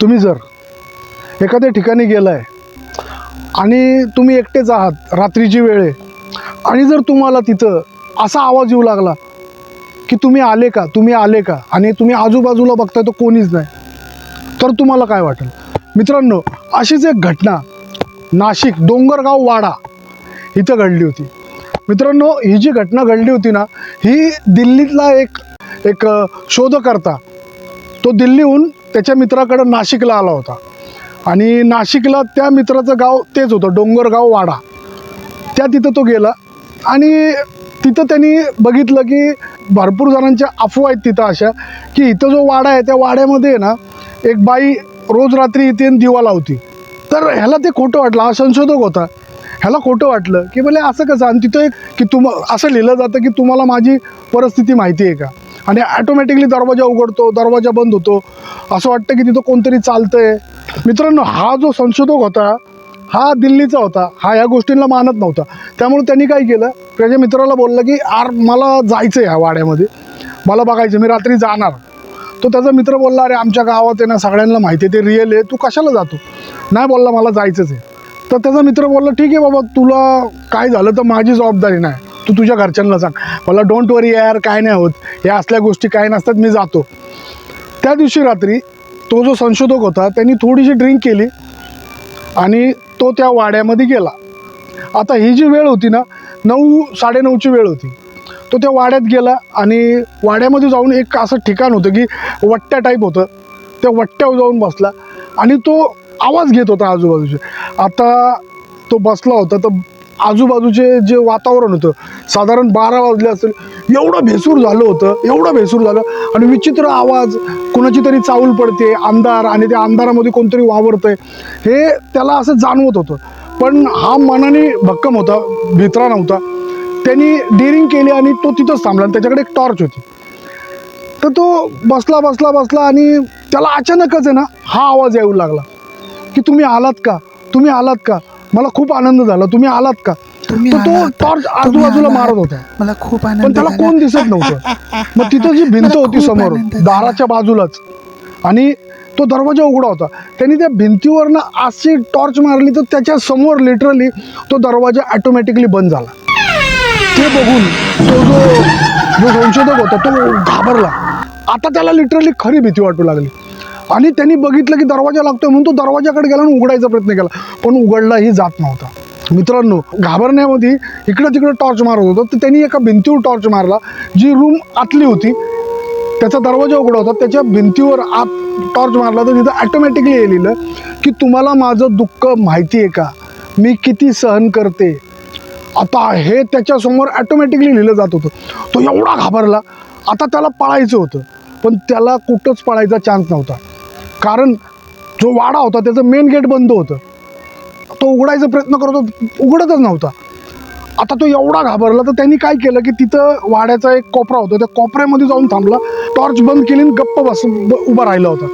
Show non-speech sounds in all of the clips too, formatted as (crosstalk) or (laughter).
तुम्ही जर एखाद्या ठिकाणी गेला आहे आणि तुम्ही एकटेच आहात रात्रीची वेळ आहे आणि जर तुम्हाला तिथं असा आवाज येऊ लागला की तुम्ही आले का तुम्ही आले का आणि तुम्ही आजूबाजूला बघताय तर कोणीच नाही तर तुम्हाला काय वाटेल? मित्रांनो अशीच एक घटना नाशिक डोंगरगाव वाडा इथं घडली होती. मित्रांनो ही जी घटना घडली होती ना ही दिल्लीतला एक एक शोधकर्ता तो दिल्लीहून त्याच्या मित्राकडं नाशिकला आला होता. आणि नाशिकला त्या मित्राचं गाव तेच होतं डोंगरगाव वाडा. त्या तिथं तो गेला आणि तिथं त्यांनी बघितलं की भरपूर जणांच्या अफवा आहेत तिथं अशा की इथं जो वाडा आहे त्या वाड्यामध्ये आहे ना एक बाई रोज रात्री इथे दिवा लावती. तर ह्याला ते खोटं वाटलं हा संशोधक होता. ह्याला खोटं वाटलं की म्हणजे असं कसं? आणि तिथं एक की तुम असं लिहिलं जातं की तुम्हाला माझी परिस्थिती माहिती आहे का? आणि ॲटोमॅटिकली दरवाजा उघडतो दरवाजा बंद होतो. असं वाटतं की तिथं कोणतरी चालतंय. मित्रांनो हा जो संशोधक होता हा दिल्लीचा होता हा या गोष्टींना मानत नव्हता. त्यामुळे त्यांनी काय केलं? त्याच्या मित्राला बोललं की आर मला जायचं आहे ह्या वाड्यामध्ये. मला बघायचं मी रात्री जाणार. तो त्याचा मित्र बोलला अरे आमच्या गावात आहे ना सगळ्यांना माहिती आहे ते रिअल आहे. तू कशाला जातो? नाही बोलला मला जायचंच आहे. तर त्याचा मित्र बोलला ठीक आहे बाबा तुला काय झालं तर माझी जबाबदारी नाही. तू तुझ्या घरच्यांना सांग. मला डोंट वरी यार काय नाही होत. या असल्या गोष्टी काय नसतात मी जातो. त्या दिवशी रात्री तो जो संशोधक होता त्यांनी थोडीशी ड्रिंक केली आणि तो त्या वाड्यामध्ये गेला. आता ही जी वेळ होती ना नऊ साडेनऊची वेळ होती. तो त्या वाड्यात गेला आणि वाड्यामध्ये जाऊन एक असं ठिकाण होतं की वट्ट्या टाईप होतं. त्या वट्ट्यावर जाऊन बसला आणि तो आवाज घेत होता आजूबाजूचे. आता तो बसला होता तर आजूबाजूचे जे वातावरण होतं साधारण बारा वाजले असेल एवढं भेसूर झालं होतं एवढं भेसूर झालं. आणि विचित्र आवाज कोणाची तरी चावूल पडते अंधार आणि त्या अंधारामध्ये कोणतरी वावरतंय हे त्याला असं जाणवत होतं. पण हा मनाने भक्कम होता भित्रा नव्हता. त्यांनी डेअरिंग केली आणि तो तिथंच थांबला आणि त्याच्याकडे एक टॉर्च होती. तर तो बसला बसला बसला आणि त्याला अचानकच आहे ना हा आवाज येऊ लागला की तुम्ही आलात का? तुम्ही आलात का? मला खूप आनंद झाला. तुम्ही आलात का? तुम्ही तर तो आलात. टॉर्च आजूबाजूला. मारत होता. मला खूप आनंद पण त्याला झाला. कोण दिसत नव्हतं. मग (laughs) तिथं जी भिंत मला होती खूप समोर आनंद झाला. दाराच्या बाजूलाच. आणि तो दरवाजा उघडा होता. त्यांनी त्या भिंतीवरनं अशी टॉर्च मारली तर त्याच्यासमोर लिटरली तो दरवाजा ऑटोमॅटिकली बंद झाला. ते बघून तो जो जो संशोधक होता तो घाबरला. आता त्याला लिटरली खरी भीती वाटू लागली. आणि त्यांनी बघितलं की दरवाजा लागतोय म्हणून तो दरवाजाकडे गेला आणि उघडायचा प्रयत्न केला. पण उघडलाही जात नव्हता. मित्रांनो घाबरण्यामध्ये इकडं तिकडं टॉर्च मारत होतं. तर त्यांनी एका भिंतीवर टॉर्च मारला जी रूम आतली होती. त्याचा दरवाजा उघडा होता. त्याच्या भिंतीवर आत टॉर्च मारला तर तिथं ॲटोमॅटिकली लिहिलं की तुम्हाला माझं दुःख माहिती आहे का? मी किती सहन करते? आता हे त्याच्यासमोर ॲटोमॅटिकली लिहिलं जात होतं. तो एवढा घाबरला. आता त्याला पळायचं होतं. पण त्याला कुठंच पळायचा चान्स नव्हता. कारण जो वाडा होता त्याचं मेन गेट बंद होतं. तो उघडायचा प्रयत्न करत होता उघडतच नव्हता. आता तो एवढा घाबरला तर त्यांनी काय केलं की तिथं वाड्याचा एक कोपरा होता त्या कोपऱ्यामध्ये जाऊन थांबला टॉर्च बंद केली आणि गप्प बस उभा राहिला होता.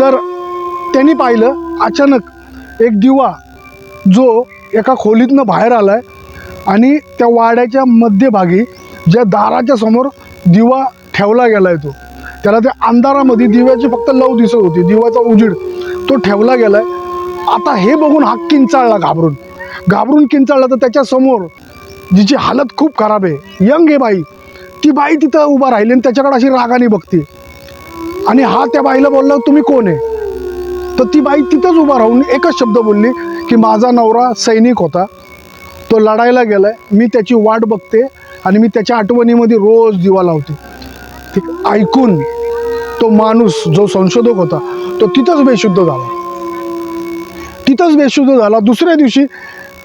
तर त्यांनी पाहिलं अचानक एक दिवा जो एका खोलीतनं बाहेर आला आहे आणि त्या वाड्याच्या मध्यभागी ज्या दाराच्या समोर दिवा ठेवला गेला आहे तो. त्याला त्या अंधारामध्ये दिव्याची फक्त लव दिसत होती. दिव्याचा उजीड तो ठेवला गेलाय. आता हे बघून हा किंचाळला घाबरून. घाबरून किंचाळला तर त्याच्यासमोर जिची हालत खूप खराब आहे. यंग आहे बाई. ती बाई तिथं उभा राहिली आणि त्याच्याकडे अशी रागाने बघते. आणि हा त्या बाईला बोलला तुम्ही कोण आहे? तर ती बाई तिथंच उभा राहून एकच शब्द बोलली की माझा नवरा सैनिक होता. तो लढायला गेलाय. मी त्याची वाट बघते आणि मी त्याच्या आठवणीमध्ये रोज दिवा लावते. ती ऐकून तो माणूस जो संशोधक होता तो तिथंच बेशुद्ध झाला. तिथंच बेशुद्ध झाला. दुसऱ्या दिवशी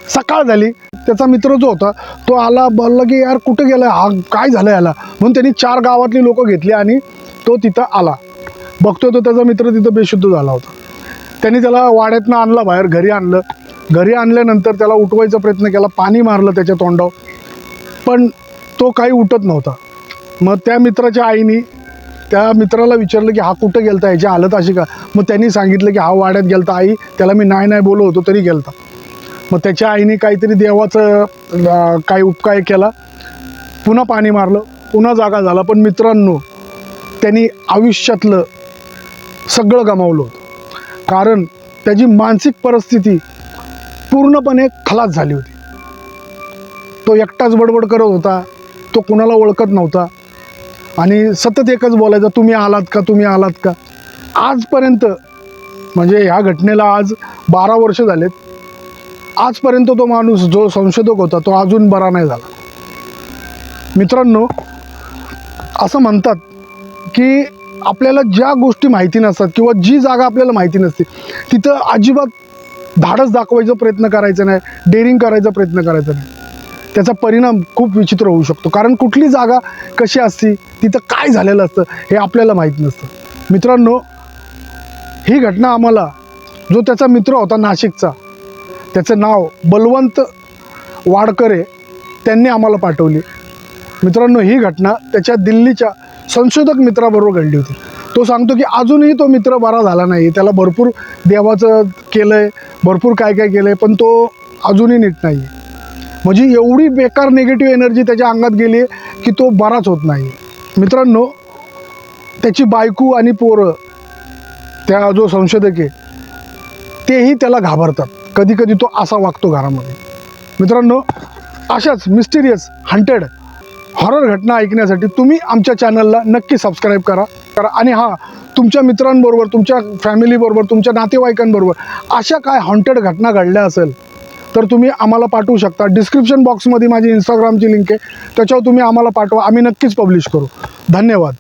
सकाळ झाली. त्याचा मित्र जो होता तो आला बोलला की यार कुठं गेला हा काय झालं याला? म्हणून त्यांनी चार गावातली लोक घेतली आणि तो तिथं आला. बघतोय तो त्याचा मित्र तिथं बेशुद्ध झाला होता. त्यांनी त्याला वाड्यातनं आणला बाहेर घरी आणलं. घरी आणल्यानंतर त्याला उठवायचा प्रयत्न केला. पाणी मारलं त्याच्या तोंडावर. पण तो काही उठत नव्हता. मग त्या मित्राच्या आईनी त्या मित्राला विचारलं की हा कुठं गेलता? याची हालत अशी का? मग त्यांनी सांगितलं की हा वाड्यात गेलता आई. त्याला मी नाही नाही बोललो होतो तरी गेलता. मग त्याच्या आईने काहीतरी देवाचं काही उपकार केला. पुन्हा पाणी मारलं. पुन्हा जागा झाला. पण मित्रांनो त्यांनी आयुष्यातलं सगळं गमावलं होतं. कारण त्याची मानसिक परिस्थिती पूर्णपणे खलास झाली होती. तो एकटाच बडबड करत होता. तो कुणाला ओळखत नव्हता. आणि सतत एकच बोलायचं तुम्ही आलात का? तुम्ही आलात का? आजपर्यंत म्हणजे ह्या घटनेला आज बारा वर्ष झालेत. आजपर्यंत तो माणूस जो संशोधक होता तो अजून बरा नाही झाला. मित्रांनो असं म्हणतात की आपल्याला ज्या गोष्टी माहिती नसतात किंवा जी जागा आपल्याला माहिती नसते तिथं अजिबात धाडस दाखवायचा प्रयत्न करायचा नाही डेअरिंग करायचा प्रयत्न करायचा नाही. त्याचा परिणाम खूप विचित्र होऊ शकतो. कारण कुठली जागा कशी असती तिथं काय झालेलं असतं हे आपल्याला माहीत नसतं. मित्रांनो ही घटना आम्हाला जो त्याचा मित्र होता नाशिकचा त्याचं नाव बलवंत वाडकरे त्यांनी आम्हाला पाठवली. मित्रांनो ही घटना त्याच्या दिल्लीच्या संशोधक मित्राबरोबर घडली होती. तो सांगतो की अजूनही तो मित्र बरा झाला नाही त्याला भरपूर देवाचं केलं आहे भरपूर काय काय केलं आहे पण तो अजूनही नीट नाही आहे म्हणजे एवढी बेकार निगेटिव्ह एनर्जी त्याच्या अंगात गेली आहे की तो बराच होत नाही. मित्रांनो त्याची बायको आणि पोरं त्या जो संशोधक आहे तेही त्याला घाबरतात. कधी कधी तो असा वागतो घरामध्ये. मित्रांनो अशाच मिस्टिरियस हंटेड हॉरर घटना ऐकण्यासाठी तुम्ही आमच्या चॅनलला नक्की सबस्क्राईब करा. करा आणि हां तुमच्या मित्रांबरोबर तुमच्या फॅमिलीबरोबर तुमच्या नातेवाईकांबरोबर अशा काय हॉन्टेड घटना घडल्या असेल तर तुम्ही आम्हाला पाठवू शकता. डिस्क्रिप्शन बॉक्समध्ये माझी इंस्टाग्रामची लिंक आहे. त्याच्यावर तुम्ही आम्हाला पाठवा. आम्ही नक्कीच पब्लिश करू. धन्यवाद.